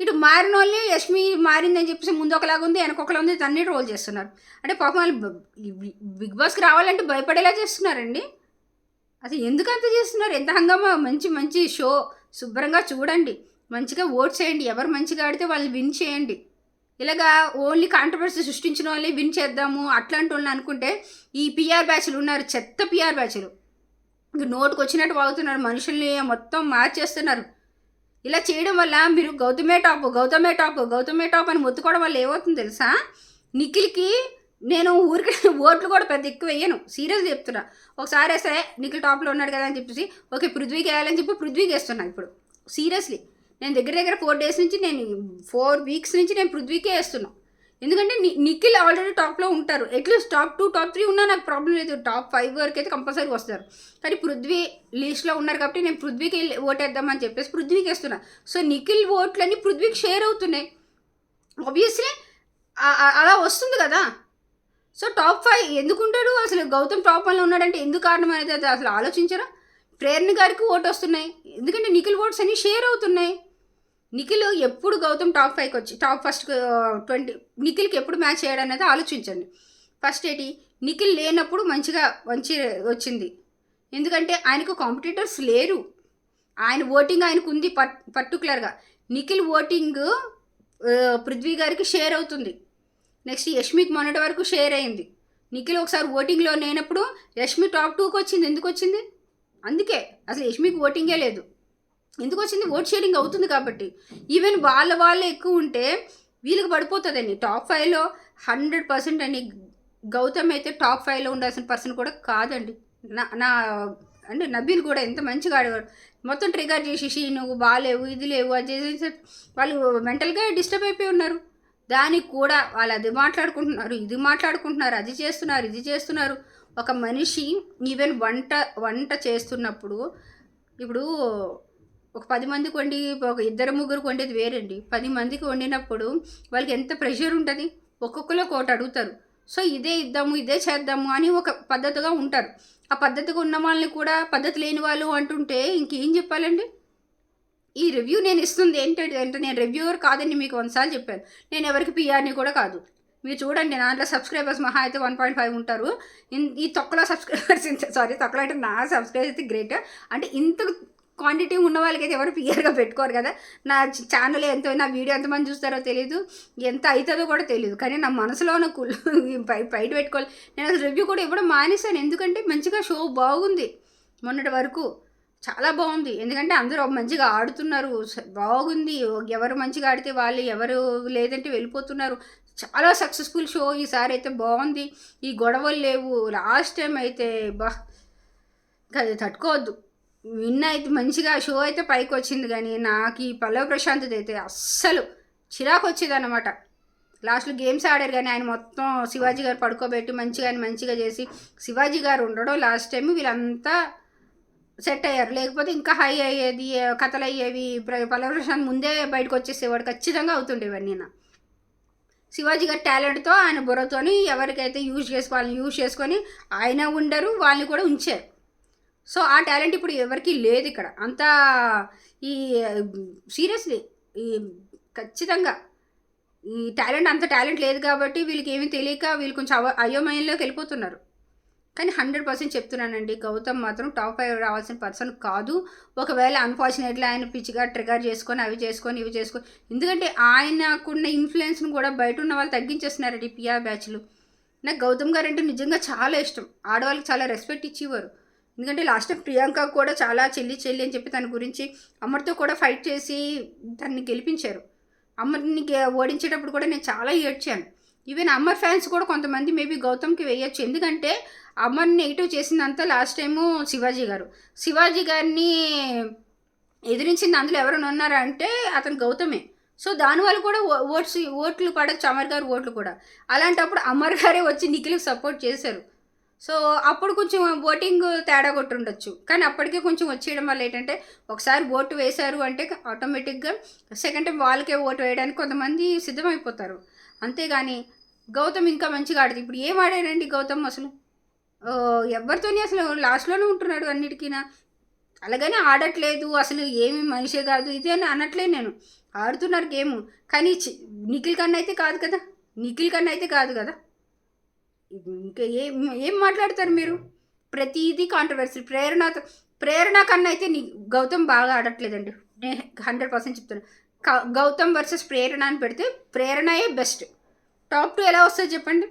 ఇటు మారిన వాళ్ళే యష్మి మారిందని చెప్పేసి ముందు ఒకలాగా ఉంది వెనక ఒకలా ఉంది తన్ని రోల్ చేస్తున్నారు. అంటే పాపం వాళ్ళు బిగ్ బాస్కి రావాలంటే భయపడేలా చేస్తున్నారండి. అసలు ఎందుకు అంత చేస్తున్నారు? ఎంత హంగామా? మంచి మంచి షో శుభ్రంగా చూడండి. మంచిగా ఓట్ చేయండి. ఎవరు మంచిగా ఆడితే వాళ్ళు విన్ చేయండి. ఇలాగా ఓన్లీ కాంట్రవర్సీ సృష్టించిన వాళ్ళే విన్ చేద్దాము అట్లాంటి వాళ్ళని అనుకుంటే ఈ పిఆర్ బ్యాచ్లు ఉన్నారు చెత్త పిఆర్ బ్యాచ్లు ఇంక నోటుకు వచ్చినట్టు వాగుతున్నారు మనుషుల్ని మొత్తం మార్చేస్తున్నారు. ఇలా చేయడం వల్ల మీరు గౌతమే టాప్ గౌతమే టాప్ గౌతమే టాప్ అని మొత్తుకోవడం వల్ల ఏమవుతుంది తెలుసా? నిఖిల్కి నేను ఊరికి ఓట్లు కూడా పెద్ద ఎక్కువ వేయను. సీరియస్ చెప్తున్నా. ఒకసారి సరే నిఖిల్ టాప్లో ఉన్నాడు కదా అని చెప్పేసి ఓకే పృథ్వీకి వేయాలని చెప్పి పృథ్వీకి వేస్తున్నా ఇప్పుడు. సీరియస్లీ. నేను దగ్గర దగ్గర ఫోర్ డేస్ నుంచి నేను ఫోర్ వీక్స్ నుంచి నేను పృథ్వీకే వేస్తున్నాను ఎందుకంటే ని- నిఖిల్ ఆల్రెడీ టాప్లో ఉంటారు. At least top two top three ఉన్నా నాకు ప్రాబ్లం లేదు. టాప్ ఫైవ్ వరకు అయితే కంపల్సరీ వస్తారు. కానీ పృథ్వీ లిస్ట్లో ఉన్నారు కాబట్టి నేను పృథ్వీకి వెళ్ళి ఓటేద్దామని చెప్పేసి పృథ్వీకి వేస్తున్నా. సో నిఖిల్ ఓట్లన్నీ పృథ్వీకి షేర్ అవుతున్నాయి. ఆబ్వియస్లీ అలా వస్తుంది కదా. సో టాప్ ఫైవ్ ఎందుకుంటాడు? అసలు గౌతమ్ టాప్ వన్లో ఉన్నాడంటే ఎందుకు కారణం అనేది అసలు ఆలోచించరా? ప్రేరణ గారికి ఓటు వస్తున్నాయి ఎందుకంటే నిఖిల్ ఓట్స్ అన్నీ షేర్ అవుతున్నాయి. నిఖిల్ ఎప్పుడు గౌతమ్ టాప్ ఫైవ్కి వచ్చి టాప్ ఫస్ట్ ట్వంటీ నిఖిల్కి ఎప్పుడు మ్యాచ్ చేయడం అనేది ఆలోచించండి. ఫస్ట్ ఏంటి నిఖిల్ లేనప్పుడు మంచిగా మంచి వచ్చింది. ఎందుకంటే ఆయనకు కాంపిటీటర్స్ లేరు. ఆయన ఓటింగ్ ఆయనకు ఉంది పట్ పర్టికులర్గా. నిఖిల్ ఓటింగ్ పృథ్వీ గారికి షేర్ అవుతుంది. నెక్స్ట్ యష్మికి మొన్నటి వరకు షేర్ అయింది. నిఖిల్ ఒకసారి ఓటింగ్లో లేనప్పుడు యష్మి టాప్ టూకి వచ్చింది. ఎందుకు వచ్చింది? అందుకే. అసలు యష్మికి ఓటింగే లేదు. ఎందుకు వచ్చింది ఓట్ షేరింగ్ అవుతుంది కాబట్టి. ఈవెన్ వాళ్ళ వాళ్ళే ఎక్కువ ఉంటే వీళ్ళకి పడిపోతుందండి. టాప్ ఫైవ్లో హండ్రెడ్ పర్సెంట్ అండి గౌతమ్ అయితే టాప్ ఫైవ్లో ఉండాల్సిన పర్సన్ కూడా కాదండి. నా నా అంటే నబీల్ కూడా ఎంత మంచిగా ఆడేవాడు. మొత్తం ట్రిగర్ చేసేసి నువ్వు బాగాలేవు ఇది లేవు అది చేసేసి వాళ్ళు మెంటల్గా డిస్టర్బ్ అయిపోయి ఉన్నారు. దానికి కూడా వాళ్ళు అది మాట్లాడుకుంటున్నారు ఇది మాట్లాడుకుంటున్నారు అది చేస్తున్నారు ఇది చేస్తున్నారు. ఒక మనిషి ఈవెన్ వంట వంట చేస్తున్నప్పుడు ఇప్పుడు ఒక పది మందికి వండి ఒక ఇద్దరు ముగ్గురు వండేది వేరండి. పది మందికి వండినప్పుడు వాళ్ళకి ఎంత ప్రెషర్ ఉంటుంది? ఒక్కొక్కరు ఒకటి అడుగుతారు. సో ఇదే ఇద్దాము ఇదే చేద్దాము అని ఒక పద్ధతిగా ఉంటారు. ఆ పద్ధతిగా ఉన్న వాళ్ళని కూడా పద్ధతి లేని వాళ్ళు అంటుంటే ఇంకేం చెప్పాలండి? ఈ రివ్యూ నేను ఇస్తుంది ఏంటంటే అంటే నేను రివ్యూవర్ కాదని మీకు వంశాలు చెప్పాను. నేను ఎవరికి పిఆర్ని కూడా కాదు. మీరు చూడండి దాంట్లో సబ్స్క్రైబర్స్ మహా అయితే వన్ పాయింట్ ఫైవ్ ఉంటారు. ఈ తొక్కలో సబ్స్క్రైబర్స్ సారీ తొక్కలో అంటే నా సబ్స్క్రైబర్స్ అయితే గ్రేట్ అంటే ఇంత క్వాంటిటీ ఉన్న వాళ్ళకైతే ఎవరు పియర్గా పెట్టుకోరు కదా. నా ఛానల్ ఎంత నా వీడియో ఎంతమంది చూస్తారో తెలియదు ఎంత అవుతుందో కూడా తెలియదు కానీ నా మనసులో ఉన్న కుళ్ళు బయట పెట్టుకోవాలి. నేను అసలు రివ్యూ కూడా ఇవ్వడం మానేశాను. ఎందుకంటే మంచిగా షో బాగుంది. మొన్నటి వరకు చాలా బాగుంది. ఎందుకంటే అందరూ మంచిగా ఆడుతున్నారు. బాగుంది. ఎవరు మంచిగా ఆడితే వాళ్ళు ఎవరు లేదంటే వెళ్ళిపోతున్నారు. చాలా సక్సెస్ఫుల్ షో ఈసారి అయితే బాగుంది. ఈ గొడవలు లేవు. లాస్ట్ టైం అయితే బా అది తట్టుకోవద్దు. విన్ అయితే మంచిగా షో అయితే పైకి వచ్చింది కానీ నాకు ఈ పల్లవ ప్రశాంత్ అయితే అస్సలు చిరాకు వచ్చేది అనమాట లాస్ట్లో గేమ్స్ ఆడారు కానీ ఆయన మొత్తం శివాజీ గారు పడుకోబెట్టి మంచిగా ఆయన మంచిగా చేసి శివాజీ గారు ఉండడం లాస్ట్ టైం వీళ్ళంతా సెట్ అయ్యారు. లేకపోతే ఇంకా హై అయ్యేది కథలు అయ్యేవి పల్లవ ప్రశాంత్ ముందే బయటకు వచ్చేసేవాడు ఖచ్చితంగా అవుతుండేవన్నీ నా. శివాజీ గారి టాలెంట్తో ఆయన బుర్రతోని ఎవరికైతే యూజ్ చేసుకోవాలని యూజ్ చేసుకొని ఆయన ఉండరు వాళ్ళని కూడా ఉంచారు. సో ఆ టాలెంట్ ఇప్పుడు ఎవరికి లేదు ఇక్కడ. అంతా ఈ సీరియస్లీ ఈ ఖచ్చితంగా ఈ టాలెంట్ అంత టాలెంట్ లేదు కాబట్టి వీళ్ళకి ఏమీ తెలియక వీళ్ళు కొంచెం అవ అయోమయంలోకి వెళ్ళిపోతున్నారు. కానీ హండ్రెడ్ పర్సెంట్ చెప్తున్నానండి గౌతమ్ మాత్రం టాప్ ఫైవ్ రావాల్సిన పర్సన్ కాదు. ఒకవేళ అన్ఫార్చునేట్లీ ఆయన పిచ్చిగా ట్రిగర్ చేసుకొని అవి చేసుకొని ఇవి చేసుకొని ఎందుకంటే ఆయనకున్న ఇన్ఫ్లుయెన్స్ని కూడా బయట ఉన్న వాళ్ళు తగ్గించేస్తున్నారండి పిఆర్ బ్యాచ్లు నాకు గౌతమ్ గారు అంటే నిజంగా చాలా ఇష్టం. ఆడవాళ్ళకి చాలా రెస్పెక్ట్ ఇచ్చేవారు. ఎందుకంటే లాస్ట్ టైం ప్రియాంక కూడా చాలా చెల్లి చెల్లి అని చెప్పి తన గురించి అమర్తో కూడా ఫైట్ చేసి తనని గెలిపించారు. అమర్ని ఓడించేటప్పుడు కూడా నేను చాలా ఏడ్చాను. ఈవెన్ అమర్ ఫ్యాన్స్ కూడా కొంతమంది మేబీ గౌతమ్కి వేయచ్చు. ఎందుకంటే అమర్ నెగిటివ్ చేసిందంతా లాస్ట్ టైము శివాజీ గారు. శివాజీ గారిని ఎదిరించింది అందులో ఎవరైనా ఉన్నారా అంటే అతను గౌతమే. సో దానివల్ల కూడా ఓ- ఓట్స్ ఓట్లు పడచ్చు అమర్ గారు ఓట్లు కూడా. అలాంటప్పుడు అమర్ గారే వచ్చి నిఖిల్కి సపోర్ట్ చేశారు. సో అప్పుడు కొంచెం ఓటింగ్ తేడా కొట్టుండొచ్చు. కానీ అప్పటికే కొంచెం వచ్చేయడం వల్ల ఏంటంటే ఒకసారి ఓటు వేశారు అంటే ఆటోమేటిక్గా సెకండ్ టైం వాళ్ళకే ఓటు వేయడానికి కొంతమంది సిద్ధమైపోతారు. అంతేగాని గౌతమ్ ఇంకా మంచిగా ఆడదు. ఇప్పుడు ఏం ఆడారండి గౌతమ్ అసలు? ఎవరితోనే అసలు లాస్ట్లోనే ఉంటున్నాడు అన్నిటికీనా? అలాగని ఆడట్లేదు అసలు ఏమి మనిషే కాదు ఇది అని అనట్లేదు నేను. ఆడుతున్నారు గేమ్. కానీ చి- నిఖిల్ కన్నా అయితే కాదు కదా? నిఖిల్ కన్నా అయితే కాదు కదా? ఇంకా ఏం ఏం మాట్లాడతారు మీరు? ప్రతిదీ కాంట్రవర్సీ ప్రేరణ ప్రేరణ కన్నా అయితే నీ గౌతమ్ బాగా ఆడట్లేదండి. నేను హండ్రెడ్ పర్సెంట్ చెప్తాను గౌతమ్ వర్సెస్ ప్రేరణ అని పెడితే ప్రేరణయే బెస్ట్. టాప్ టూ ఎలా వస్తుంది చెప్పండి?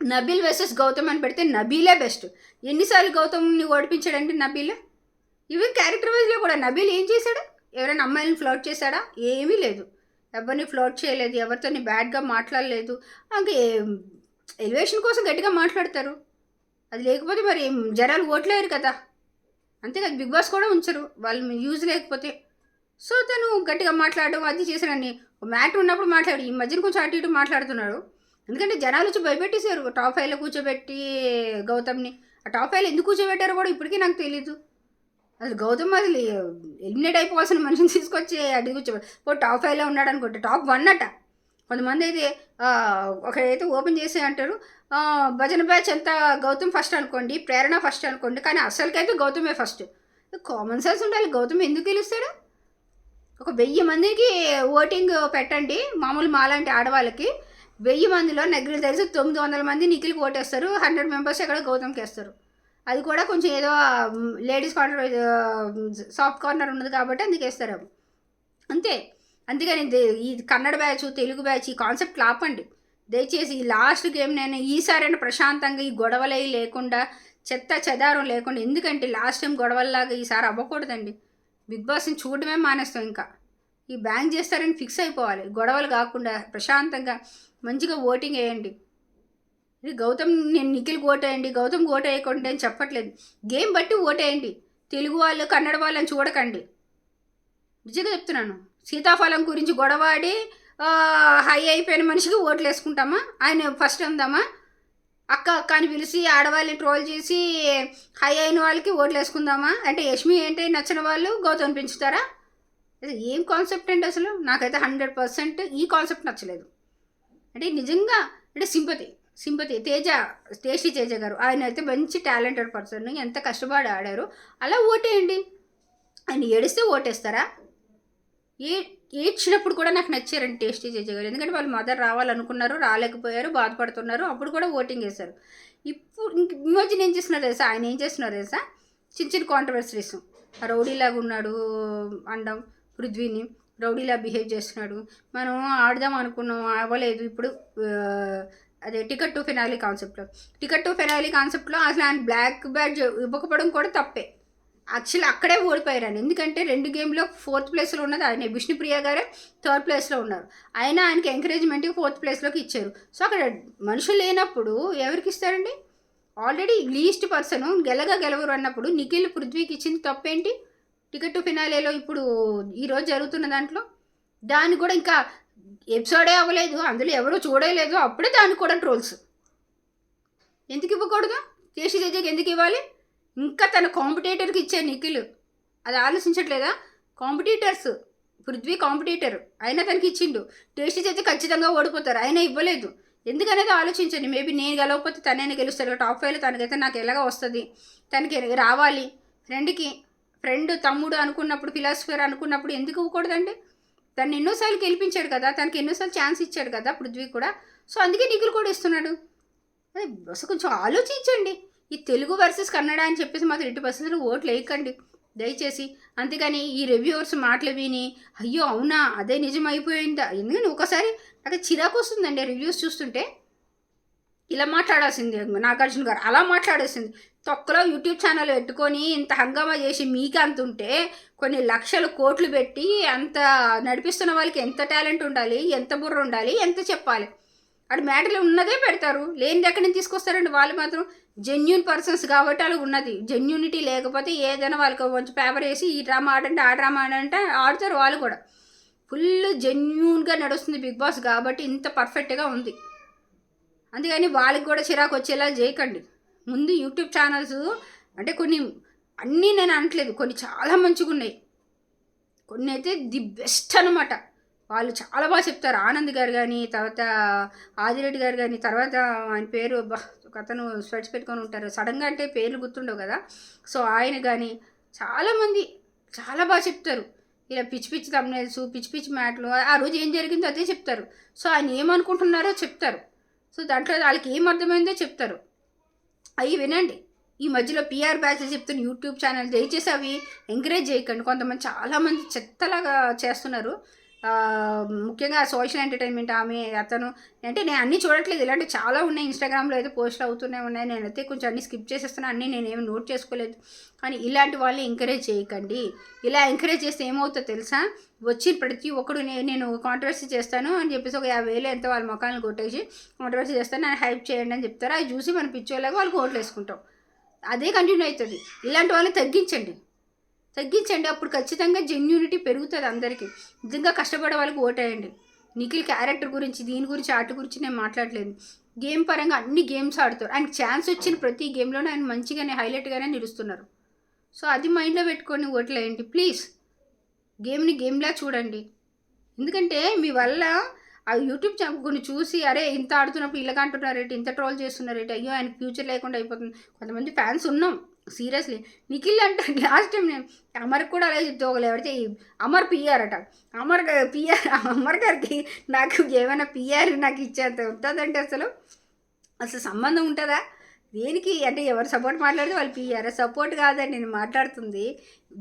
నబీల్ వర్సెస్ గౌతమ్ అని పెడితే నబీలే బెస్ట్. ఎన్నిసార్లు గౌతమ్ని ఓడిపించాడండి నబీలే? ఈవెన్ క్యారెక్టర్ వైజ్లో కూడా. నబీల్ ఏం చేశాడు? ఎవరైనా అమ్మాయిని ఫ్లోట్ చేశాడా? ఏమీ లేదు. ఎవరిని ఫ్లోట్ చేయలేదు. ఎవరితోని బ్యాడ్గా మాట్లాడలేదు. ఇంకా ఎలివేషన్ కోసం గట్టిగా మాట్లాడతారు. అది లేకపోతే మరి జనాలు ఓట్లేరు కదా. అంతే బిగ్ బాస్ కూడా ఉంచరు. వాళ్ళు యూజ్ లేకపోతే. సో తను గట్టిగా మాట్లాడడం అది చేశాడని మ్యాట్ ఉన్నప్పుడు మాట్లాడు ఈ మధ్యన కొంచెం అటు ఇటు మాట్లాడుతున్నాడు. ఎందుకంటే జనాలు వచ్చి భయపెట్టేశారు. టాప్ ఫైవ్లో కూర్చోబెట్టి గౌతమ్ని. ఆ టాప్ ఫైవ్లో ఎందుకు కూర్చోబెట్టారో కూడా ఇప్పటికీ నాకు తెలీదు. అసలు గౌతమ్ అసలు ఎలిమినేట్ అయిపోవాల్సిన మనిషిని తీసుకొచ్చి అడిగి కూర్చోబెట్టి టాప్ ఫైవ్లో ఉన్నాడు అనుకుంటే టాప్ వన్ అట. కొంతమంది అయితే ఒకరైతే ఒకడైతే ఓపెన్ చేసి అంటారు. భజన బ్యాచ్ అంతా గౌతమ్ ఫస్ట్ అనుకోండి ప్రేరణ ఫస్ట్ అనుకోండి కానీ అసలుకైతే గౌతమే ఫస్ట్. కామన్ సెన్స్ ఉండాలి గౌతమ్ ఎందుకు గెలుస్తాడు? ఒక వెయ్యి మందికి ఓటింగ్ పెట్టండి మామూలు మాలాంటి ఆడవాళ్ళకి. వెయ్యి మందిలో నెగ్గులు తెలిసి తొమ్మిది వందల మంది నిఖిల్కి ఓటేస్తారు హండ్రెడ్ మెంబర్స్ ఎక్కడ గౌతమ్కి వేస్తారు. అది కూడా కొంచెం ఏదో లేడీస్ కార్నర్ సాఫ్ట్ కార్నర్ ఉన్నది కాబట్టి అందుకు వేస్తారు. అంతే. అందుకని ఈ కన్నడ బ్యాచ్ తెలుగు బ్యాచ్ ఈ కాన్సెప్ట్ ఆపండి దయచేసి ఈ లాస్ట్ గేమ్ నేను ఈసారైనా ప్రశాంతంగా ఈ గొడవలై లేకుండా చెత్త చెదారం లేకుండా ఎందుకంటే లాస్ట్ టైం గొడవల్లాగా ఈసారి అవ్వకూడదండి. బిగ్ బాస్ని చూడడమే మానేస్తాం ఇంకా. ఈ బ్యాంక్ చేస్తారని ఫిక్స్ అయిపోవాలి. గొడవలు కాకుండా ప్రశాంతంగా మంచిగా ఓటింగ్ వేయండి. ఇది గౌతమ్ నేను నిఖిల్ ఓటేయండి. గౌతమ్ ఓటు వేయకుండా అని చెప్పట్లేదు. గేమ్ బట్టి ఓటేయండి. తెలుగు వాళ్ళు కన్నడ వాళ్ళని చూడకండి. నిజంగా చెప్తున్నాను. సీతాఫలం గురించి గొడవాడి హై అయిపోయిన మనిషికి ఓట్లు వేసుకుంటామా ఆయన ఫస్ట్ ఉందామా? అక్క అక్క అని పిలిచి ఆడవాళ్ళని ట్రోల్ చేసి హై అయిన వాళ్ళకి ఓట్లు వేసుకుందామా అంటే యష్మి ఏంటి నచ్చిన వాళ్ళు గౌతమ్ పెంచుతారా? ఏం కాన్సెప్ట్ అండి అసలు? నాకైతే హండ్రెడ్ పర్సెంట్ ఈ కాన్సెప్ట్ నచ్చలేదు. అంటే నిజంగా అంటే sympathy sympathy Teja tasty Teja గారు ఆయన అయితే మంచి టాలెంటెడ్ పర్సన్ ఎంత కష్టపడి ఆడారు అలా ఓటేయండి. ఆయన ఏడిస్తే ఓటేస్తారా? ఏ ఏడ్చినప్పుడు కూడా నాకు నచ్చారండి టేస్టీ చేసే గారు ఎందుకంటే వాళ్ళు మదర్ రావాలనుకున్నారు రాలేకపోయారు బాధపడుతున్నారు అప్పుడు కూడా ఓటింగ్ వేశారు. ఇప్పుడు ఇంక ఈ ఏం చేస్తున్నారు తెలుసా? ఆయన ఏం చేస్తున్నారు తెలుసా? చిన్న చిన్న కాంట్రవర్సరీస్ రౌడీలాగా ఉన్నాడు అండం పృథ్వీని రౌడీలా బిహేవ్ చేస్తున్నాడు. మనం ఆడదాం అనుకున్నాం అవ్వలేదు ఇప్పుడు అదే టికెట్ టు ఫెనాలి కాన్సెప్ట్లో. టికెట్ టు ఫెనాలి కాన్సెప్ట్లో అసలు ఆయన బ్లాక్ బ్యాడ్జ్ ఇవ్వకపోవడం కూడా తప్పే. యాక్చువల్లీ అక్కడే ఓడిపోయారు ఎందుకంటే రెండు గేమ్లో ఫోర్త్ ప్లేస్లో ఉన్నది ఆయన. విష్ణుప్రియ గారే థర్డ్ ప్లేస్లో ఉన్నారు. అయినా ఆయనకి ఎంకరేజ్మెంట్కి ఫోర్త్ ప్లేస్లోకి ఇచ్చారు. సో అక్కడ మనుషులు లేనప్పుడు ఎవరికి ఇస్తారండి? ఆల్రెడీ లీస్ట్ పర్సన్ గెలగా గెలవరు అన్నప్పుడు నిఖిల్ పృథ్వీకి ఇచ్చింది తప్పేంటి? టికెట్ ఫినాలేలో ఇప్పుడు ఈరోజు జరుగుతున్న దాంట్లో? దాన్ని కూడా ఇంకా ఎపిసోడే అవ్వలేదు. అందులో ఎవరో చూడలేదు. అప్పుడే దానికి కూడా ట్రోల్స్. ఎందుకు ఇవ్వకూడదు? కేసీ జడ్జికి ఎందుకు ఇవ్వాలి? ఇంకా తన కాంపిటేటర్కి ఇచ్చే నిఖిల్. అది ఆలోచించట్లేదా? కాంపిటీటర్స్ పృథ్వీ కాంపిటీటర్ అయినా తనకి ఇచ్చిండు. టేస్ట్ చేస్తే ఖచ్చితంగా ఓడిపోతారు అయినా ఇవ్వలేదు. ఎందుకనేది ఆలోచించండి మేబీ నేను గెలవకపోతే తనైనా గెలుస్తాడు టాప్ ఫైవ్లో తనకైతే నాకు ఎలాగ వస్తుంది. తనకి రావాలి. ఫ్రెండ్కి ఫ్రెండ్ తమ్ముడు అనుకున్నప్పుడు ఫిలాసఫర్ అనుకున్నప్పుడు ఎందుకు ఇవ్వకూడదండి? తను ఎన్నోసార్లు గెలిపించాడు కదా తనకి ఎన్నోసార్లు ఛాన్స్ ఇచ్చాడు కదా పృథ్వీ కూడా. సో అందుకే నిఖిల్ కూడా ఇస్తున్నాడు. అదే అసలు కొంచెం ఆలోచించండి. ఈ తెలుగు వర్సెస్ కన్నడ అని చెప్పేసి మాత్రం ఎట్టి పరిస్థితుల్లో ఓట్లు వేయకండి. దయచేసి అంతేకాని ఈ రివ్యూవర్స్ మాటలు విని అయ్యో అవునా? అదే నిజం అయిపోయిందా ఎందుకంటే ఒకసారి నాకు చిరాకు వస్తుందండి రివ్యూస్ చూస్తుంటే. ఇలా మాట్లాడాల్సింది నాగార్జున గారు. అలా మాట్లాడాల్సింది తొక్కలో యూట్యూబ్ ఛానల్ పెట్టుకొని ఇంత హంగామా చేసి మీకు అంత ఉంటే కొన్ని లక్షలు కోట్లు పెట్టి అంత నడిపిస్తున్న వాళ్ళకి ఎంత టాలెంట్ ఉండాలి? ఎంత బుర్ర ఉండాలి? ఎంత చెప్పాలి? అటు మ్యాటర్లు ఉన్నదే పెడతారు. లేని ఎక్కడి నుంచి తీసుకొస్తారండి వాళ్ళు మాత్రం? జెన్యున్ పర్సన్స్ కాబట్టి వాళ్ళకి ఉన్నది. జెన్యూనిటీ లేకపోతే ఏదైనా వాళ్ళకి కొంచెం పేపర్ వేసి ఈ డ్రామా ఆడంటే ఆ డ్రామా ఆడంటే ఆడుతారు వాళ్ళు కూడా. ఫుల్ జెన్యున్గా నడుస్తుంది బిగ్ బాస్ కాబట్టి ఇంత పర్ఫెక్ట్గా ఉంది. అందుకని వాళ్ళకి కూడా చిరాకు వచ్చేలా చేయకండి. ముందు యూట్యూబ్ ఛానల్స్ అంటే కొన్ని అన్నీ నేను అనట్లేదు. కొన్ని చాలా మంచిగా ఉన్నాయి కొన్ని అయితే ది బెస్ట్ అనమాట వాళ్ళు చాలా బాగా చెప్తారు. ఆనంద్ గారు కానీ తర్వాత ఆదిరెడ్డి గారు కానీ తర్వాత ఆయన పేరు ఒక అతను స్వెట్స్ పెట్టుకొని ఉంటారు. సడన్గా అంటే పేర్లు గుర్తుండవు కదా. సో ఆయన కానీ చాలామంది చాలా బాగా చెప్తారు. ఇలా పిచ్చి పిచ్చి తమ్నేల్స్ పిచ్చి పిచ్చి మ్యాట్లు ఆ రోజు ఏం జరిగిందో అదే చెప్తారు. సో ఆయన ఏమనుకుంటున్నారో చెప్తారు. సో దాంట్లో వాళ్ళకి ఏం అర్థమైందో చెప్తారు. అవి వినండి. ఈ మధ్యలో పిఆర్ బ్యాచ్ చెప్తున్న యూట్యూబ్ ఛానల్ దయచేసి అవి ఎంకరేజ్ చేయకండి. కొంతమంది చాలామంది చెత్తలాగా చేస్తున్నారు. ముఖ్యంగా సోషల్ ఎంటర్టైన్మెంట్ ఆమె అతను అంటే నేను అన్నీ చూడట్లేదు. ఇలాంటి చాలా ఉన్నాయి. ఇన్స్టాగ్రామ్లో అయితే పోస్టులు అవుతూనే ఉన్నాయి. నేనైతే కొంచెం అన్ని స్కిప్ చేసేస్తున్నాను అన్నీ నేనేమి నోట్ చేసుకోలేదు. కానీ ఇలాంటి వాళ్ళని ఎంకరేజ్ చేయకండి. ఇలా ఎంకరేజ్ చేస్తే ఏమవుతుందో తెలుసా? వచ్చి ప్రతి ఒక్కడు నేను కాంట్రవర్సీ చేస్తాను అని చెప్పేసి ఒక యాభై వేలు ఎంత వాళ్ళ మొఖాలను కొట్టేసి కాంట్రవర్సీ చేస్తాను. నేను హైప్ చేయండి అని చెప్తారు. అది చూసి మనం పిచ్చోలాగా వాళ్ళకి ఓట్లు వేసుకుంటాం అదే కంటిన్యూ అవుతుంది. ఇలాంటి వాళ్ళని తగ్గించండి. తగ్గించండి. అప్పుడు ఖచ్చితంగా జెన్యూనిటీ పెరుగుతుంది అందరికీ. నిజంగా కష్టపడే వాళ్ళకి ఓటేయండి. నిఖిల్ క్యారెక్టర్ గురించి దీని గురించి ఆట గురించి నేను మాట్లాడలేదు. గేమ్ పరంగా అన్ని గేమ్స్ ఆడుతారు. ఆయన ఛాన్స్ వచ్చిన ప్రతి గేమ్లోనే ఆయన మంచిగానే హైలైట్గానే నిలుస్తున్నారు. సో అది మైండ్లో పెట్టుకొని ఓట్లేయండి. ప్లీజ్ గేమ్ని గేమ్లా చూడండి. ఎందుకంటే మీ వల్ల ఆ యూట్యూబ్ కొన్ని చూసి అరే ఇంత ఆడుతున్నప్పుడు ఇలాగ అంటున్నారేంటి ఇంత ట్రోల్ చేస్తున్నారేంటి అయ్యో ఆయన ఫ్యూచర్ లేకుండా అయిపోతుంది. కొంతమంది ఫ్యాన్స్ ఉన్నాం. సీరియస్లీ నిఖిల్ అంటే లాస్ట్ టైం నేను అమర్కి కూడా అలాగే చెప్తే ఒకళ్ళు ఎవరైతే అమర్ పిఆర్ అట. అమర్ పిఆర్ అమర్ గారికి నాకు ఏమైనా పిఆర్ నాకు ఇచ్చేంత ఉంటుందంటే అసలు అసలు సంబంధం ఉంటుందా? దేనికి? అంటే ఎవరు సపోర్ట్ మాట్లాడితే వాళ్ళు పిఆర్ సపోర్ట్ కాదని నేను మాట్లాడుతుంది.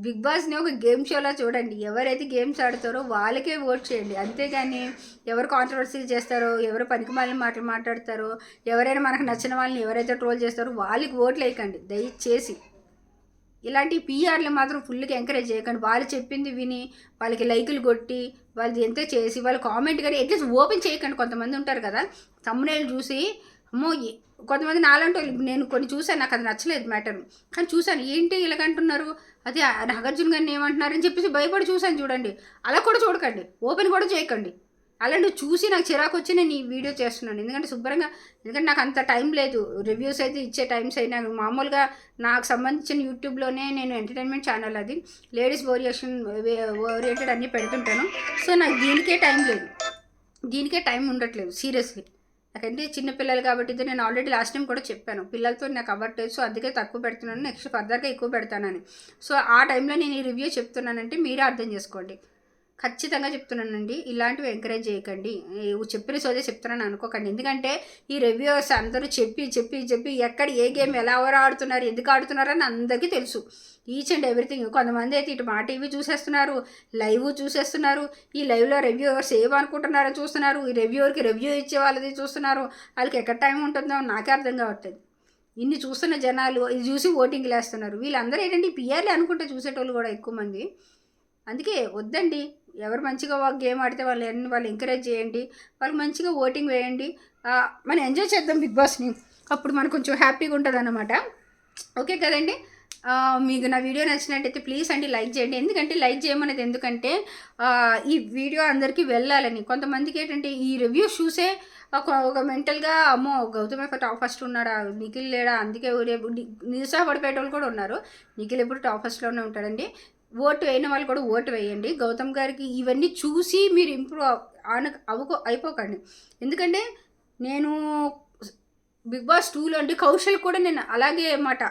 బిగ్ బాస్ని ఒక గేమ్ షోలా చూడండి. ఎవరైతే గేమ్స్ ఆడతారో వాళ్ళకే ఓట్ చేయండి. అంతేగాని ఎవరు కాంట్రవర్సీలు చేస్తారో ఎవరు పనికిమాలిన మాటలు మాట్లాడతారో ఎవరైనా మనకు నచ్చిన వాళ్ళని ఎవరైతే ట్రోల్ చేస్తారో వాళ్ళకి ఓట్లు వేయకండి దయచేసి. ఇలాంటి పీఆర్లు మాత్రం ఫుల్గా ఎంకరేజ్ చేయకండి. వాళ్ళు చెప్పింది విని వాళ్ళకి లైకులు కొట్టి వాళ్ళది ఎంతో చేసి వాళ్ళు కామెంట్ కానీ అట్లీస్ట్ ఓపెన్ చేయకండి. కొంతమంది ఉంటారు కదా తమ్మునేలు చూసి అమ్మో కొంతమంది నాలంటే నేను కొన్ని చూశాను నాకు అది నచ్చలేదు మ్యాటర్ కానీ చూశాను ఏంటి ఇలాగంటున్నారు అది నాగార్జున గారిని ఏమంటున్నారని చెప్పేసి భయపడి చూశాను చూడండి. అలా కూడా చూడకండి ఓపెన్ కూడా చేయకండి. అలాంటి చూసి నాకు చిరాకు వచ్చి నేను ఈ వీడియో చేస్తున్నాను. ఎందుకంటే శుభ్రంగా ఎందుకంటే నాకు అంత టైం లేదు. రివ్యూస్ అయితే ఇచ్చే టైమ్స్ అయినా మామూలుగా నాకు సంబంధించిన యూట్యూబ్లోనే నేను ఎంటర్టైన్మెంట్ ఛానల్ అది లేడీస్ ఓరియేషన్ ఓరియేటెడ్ అన్నీ పెడుతుంటాను. సో నాకు దీనికే టైం లేదు. దీనికే టైం ఉండట్లేదు సీరియస్లీ. నాకంటే చిన్నపిల్లలు కాబట్టి నేను ఆల్రెడీ లాస్ట్ టైం కూడా చెప్పాను. పిల్లలతో నాకు అవ్వట్లేదు సో అందుకే తక్కువ పెడుతున్నాను. నెక్స్ట్ ఫర్దర్గా ఎక్కువ పెడతానని. సో ఆ టైంలో నేను ఈ రివ్యూ చెప్తున్నానంటే మీరే అర్థం చేసుకోండి. ఖచ్చితంగా చెప్తున్నానండి. ఇలాంటివి ఎంకరేజ్ చేయకండి. చెప్పిన సోదే చెప్తున్నాను అనుకోకండి. ఎందుకంటే ఈ రివ్యూవర్స్ అందరూ చెప్పి చెప్పి చెప్పి ఎక్కడ ఏ గేమ్ ఎలా ఎవరు ఆడుతున్నారు ఎందుకు ఆడుతున్నారు అని అందరికీ తెలుసు. ఈచ్ అండ్ ఎవ్రీథింగ్ కొంతమంది అయితే ఇటు మా టీవీ చూసేస్తున్నారు లైవ్ చూసేస్తున్నారు ఈ లైవ్లో రివ్యూవర్స్ అనుకుంటున్నారో చూస్తున్నారు ఈ రివ్యూవర్కి రివ్యూ ఇచ్చే వాళ్ళది చూస్తున్నారు వాళ్ళకి ఎక్కడ టైం ఉంటుందో నాకే అర్థం కావట్లేదు. ఇన్ని చూస్తున్న జనాలు ఇది చూసి ఓటింగ్లు వేస్తున్నారు. వీళ్ళందరూ ఏంటంటే పిఆర్లే అనుకుంటే చూసేటోళ్ళు కూడా ఎక్కువ మంది. అందుకే వద్దండి. ఎవరు మంచిగా గేమ్ ఆడితే వాళ్ళు వాళ్ళు ఎంకరేజ్ చేయండి. వాళ్ళు మంచిగా ఓటింగ్ వేయండి. మనం ఎంజాయ్ చేద్దాం బిగ్ బాస్ని. అప్పుడు మనకు కొంచెం హ్యాపీగా ఉంటుంది అన్నమాట ఓకే కదండి? మీకు నా వీడియో నచ్చినట్టయితే ప్లీజ్ అండి లైక్ చేయండి. ఎందుకంటే లైక్ చేయమనేది ఎందుకంటే ఈ వీడియో అందరికీ వెళ్ళాలని. కొంతమందికి ఏంటంటే ఈ రివ్యూస్ చూసే ఒక ఒక మెంటల్గా అమ్మో గౌతమ్ ఎఫర్ టాప్ ఫస్ట్ ఉన్నాడా? నిఖిల్ లేడా? అందుకే రేపు ని- కూడా ఉన్నారు. నిఖిల్ ఎప్పుడు టాప్ ఫస్ట్లోనే ఉంటాడండి. ఓటు వేయని వాళ్ళు కూడా ఓటు వేయండి. గౌతమ్ గారికి ఇవన్నీ చూసి మీరు ఇంప్రూవ్ ఆన అవ్వకో అయిపోకండి. ఎందుకంటే నేను బిగ్ బాస్ టూలో అంటే కౌశల్ కూడా నేను అలాగే మాట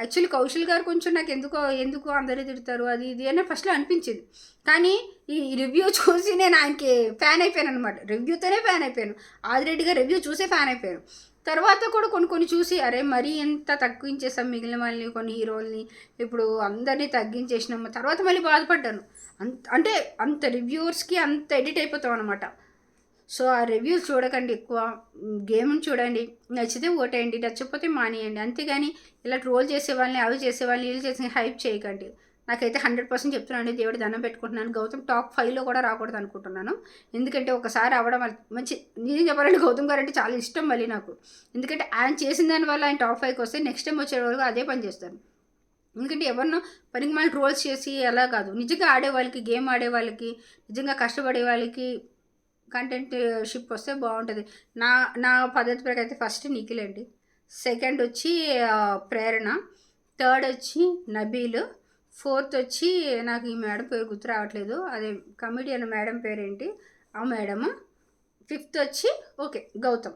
యాక్చువల్లీ కౌశల్ గారు కొంచెం నాకు ఎందుకో ఎందుకు అందరూ తిడతారు అది ఇది అని ఫస్ట్లో అనిపించింది. కానీ ఈ రివ్యూ చూసి నేను ఆయనకి ఫ్యాన్ అయిపోయాను అనమాట రివ్యూతోనే ఫ్యాన్ అయిపోయాను. ఆల్రెడీగా రివ్యూ చూసే ఫ్యాన్ అయిపోయాను తర్వాత కూడా కొన్ని కొన్ని చూసి అరే మరీ ఎంత తగ్గించేసాం మిగిలిన వాళ్ళని కొన్ని హీరోల్ని ఇప్పుడు అందరినీ తగ్గించేసినాము తర్వాత మళ్ళీ బాధపడ్డాను. అంత అంటే అంత రివ్యూవర్స్కి అంత ఎడిట్ అయిపోతాం అనమాట సో ఆ రివ్యూస్ చూడకండి ఎక్కువ. గేమ్ని చూడండి. నచ్చితే ఓటేయండి నచ్చకపోతే మానేయండి. అంతేగాని ఇలా ట్రోల్ చేసే వాళ్ళని అవి చేసే వాళ్ళని వీళ్ళు చేసే హైప్ చేయకండి. నాకైతే హండ్రెడ్ పర్సెంట్ చెప్తున్నాను దేవుడి దండం పెట్టుకుంటున్నాను. గౌతమ్ టాప్ ఫైవ్లో కూడా రాకూడదు అనుకుంటున్నాను. ఎందుకంటే ఒకసారి అవ్వడం వల్ల మంచి నేను చెప్పాలంటే గౌతమ్ గారు అంటే చాలా ఇష్టం మళ్ళీ నాకు. ఎందుకంటే ఆయన చేసిన దానివల్ల ఆయన టాప్ ఫైవ్కి వస్తే నెక్స్ట్ టైం వచ్చే వరకు అదే పని చేస్తాను ఎందుకంటే ఎవరినో పనికి మళ్ళీ ట్రోల్స్ చేసి అలా కాదు. నిజంగా ఆడే వాళ్ళకి గేమ్ ఆడే వాళ్ళకి నిజంగా కష్టపడే వాళ్ళకి కంటెంట్ షిప్ వస్తే బాగుంటుంది. నా నా పద్ధతి ప్రకారం అయితే ఫస్ట్ నిఖిల్ అండి. సెకండ్ వచ్చి ప్రేరణ. థర్డ్ వచ్చి నబీల్. ఫోర్త్ వచ్చి నాకు ఈ మేడం పేరు గుర్తు రావట్లేదు. అదే కమిడియన్ మేడం పేరేంటి? ఆ మేడము. ఫిఫ్త్ వచ్చి ఓకే గౌతమ్.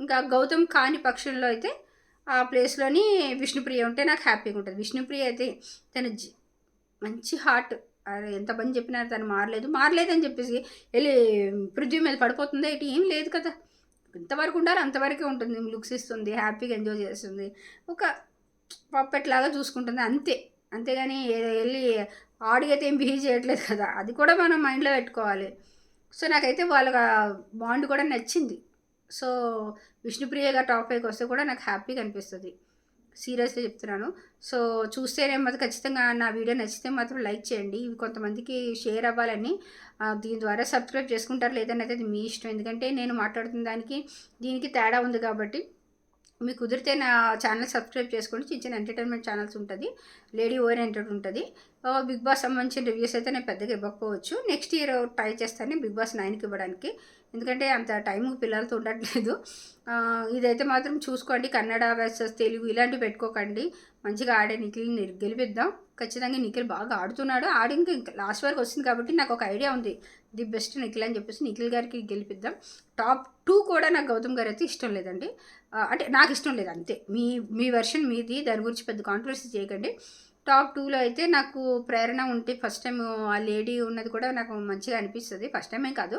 ఇంకా గౌతమ్ కాని పక్షంలో అయితే ఆ ప్లేస్లోని విష్ణుప్రియ ఉంటే నాకు హ్యాపీగా ఉంటుంది. విష్ణుప్రియ అయితే తన జీ- మంచి హార్ట్ అరే ఎంత పని చెప్పినారు తను మారలేదు. మారలేదు అని చెప్పేసి వెళ్ళి పృథ్వీ మీద పడిపోతుందా ఇటు ఏం లేదు కదా. ఎంతవరకు ఉండాలో అంతవరకే ఉంటుంది. లుక్స్ ఇస్తుంది హ్యాపీగా ఎంజాయ్ చేస్తుంది. ఒక పప్పెట్ లాగా చూసుకుంటుంది. అంతే. అంతేగాని వెళ్ళి ఆడిగైతే ఏం బిహేవ్ చేయట్లేదు కదా. అది కూడా మనం మైండ్లో పెట్టుకోవాలి. సో నాకైతే వాళ్ళ బాండ్ కూడా నచ్చింది. సో విష్ణుప్రియగా టాప్ ఫైవ్కి వస్తే కూడా నాకు హ్యాపీగా అనిపిస్తుంది. సీరియస్గా చెప్తున్నాను. సో చూస్తేనే మాత్రం ఖచ్చితంగా నా వీడియో నచ్చితే మాత్రం లైక్ చేయండి. ఇవి కొంతమందికి షేర్ అవ్వాలని దీని ద్వారా సబ్స్క్రైబ్ చేసుకుంటారు లేదని అది మీ ఇష్టం. ఎందుకంటే నేను మాట్లాడుతున్న దానికి దీనికి తేడా ఉంది కాబట్టి మీకు కుదిరితే నా ఛానల్ సబ్స్క్రైబ్ చేసుకోండి. చిన్న చిన్న ఎంటర్టైన్మెంట్ ఛానల్స్ ఉంటుంది. లేడీ ఓరియంటెడ్ ఉంటుంది. బిగ్ బాస్ సంబంధించిన రివ్యూస్ అయితే నేను పెద్దగా ఇవ్వకపోవచ్చు. నెక్స్ట్ ఇయర్ ట్రై చేస్తాను బిగ్ బాస్ నైన్కి ఇవ్వడానికి. ఎందుకంటే అంత టైం పిల్లలతో ఉండట్లేదు. ఇదైతే మాత్రం చూసుకోండి. కన్నడ వర్సెస్ తెలుగు ఇలాంటివి పెట్టుకోకండి. మంచిగా ఆడే నిఖిల్ని గెలిపిద్దాం. ఖచ్చితంగా నిఖిల్ బాగా ఆడుతున్నాడు. ఆడి ఇంకా లాస్ట్ వరకు వచ్చింది కాబట్టి నాకు ఒక ఐడియా ఉంది. ది బెస్ట్ నిఖిల్ అని చెప్పేసి నిఖిల్ గారికి గెలిపిద్దాం. టాప్ టూ కూడా నాకు గౌతమ్ గారు అయితే ఇష్టం లేదండి. అంటే నాకు ఇష్టం లేదు అంతే. మీ మీ వెర్షన్ మీది. దాని గురించి పెద్ద కాంట్రవర్సీ చేయకండి. టాప్ టూలో అయితే నాకు ప్రేరణ ఉంటే ఫస్ట్ టైం ఆ లేడీ ఉన్నది కూడా నాకు మంచిగా అనిపిస్తుంది. ఫస్ట్ టైమే కాదు.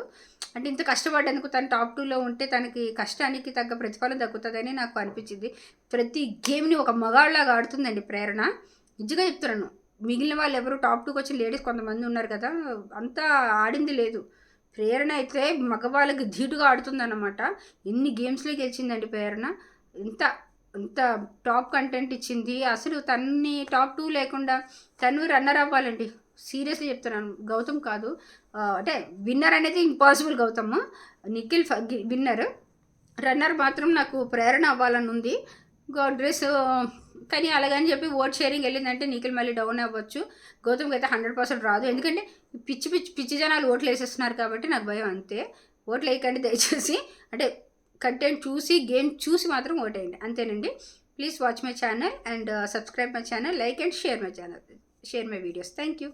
అంటే ఇంత కష్టపడ్డందుకు తను టాప్ టూలో ఉంటే తనకి కష్టానికి తగ్గ ప్రతిఫలం దక్కుతుందని నాకు అనిపించింది. ప్రతి గేమ్ని ఒక మగాళ్ళలాగా ఆడుతుందండి ప్రేరణ. నిజంగా చెప్తున్నాను మిగిలిన వాళ్ళు ఎవరు టాప్ టూకి వచ్చిన లేడీస్ కొంతమంది ఉన్నారు కదా అంతా ఆడింది లేదు. ప్రేరణ అయితే మగవాళ్ళకి ధీటుగా ఆడుతుందన్నమాట. ఎన్ని గేమ్స్లో గెలిచిందండి ప్రేరణ. ఇంత అంత టాప్ కంటెంట్ ఇచ్చింది. అసలు తన్ని టాప్ టూ లేకుండా తను రన్నర్ అవ్వాలండి. సీరియస్లీ చెప్తున్నాను. గౌతమ్ కాదు. అంటే విన్నర్ అనేది impossible Gautam. Nikhil winner. Runner మాత్రం నాకు ప్రేరణ అవ్వాలని ఉంది. గాడ్ డ్రెస్ కానీ అలాగని చెప్పి ఓట్ షేరింగ్ వెళ్ళిందంటే నిఖిల్ మళ్ళీ డౌన్ అవ్వచ్చు. గౌతమ్కి అయితే హండ్రెడ్ పర్సెంట్ రాదు. ఎందుకంటే పిచ్చి పిచ్చి పిచ్చి జనాలు ఓట్లు వేసేస్తున్నారు కాబట్టి నాకు భయం అంతే. ఓట్లు వేయకండి దయచేసి. అంటే కంటెంట్ చూసి గేమ్ చూసి మాత్రం ఓటేయండి. అంతేనండి. Please watch my channel and subscribe my channel like and share my channel share my videos thank you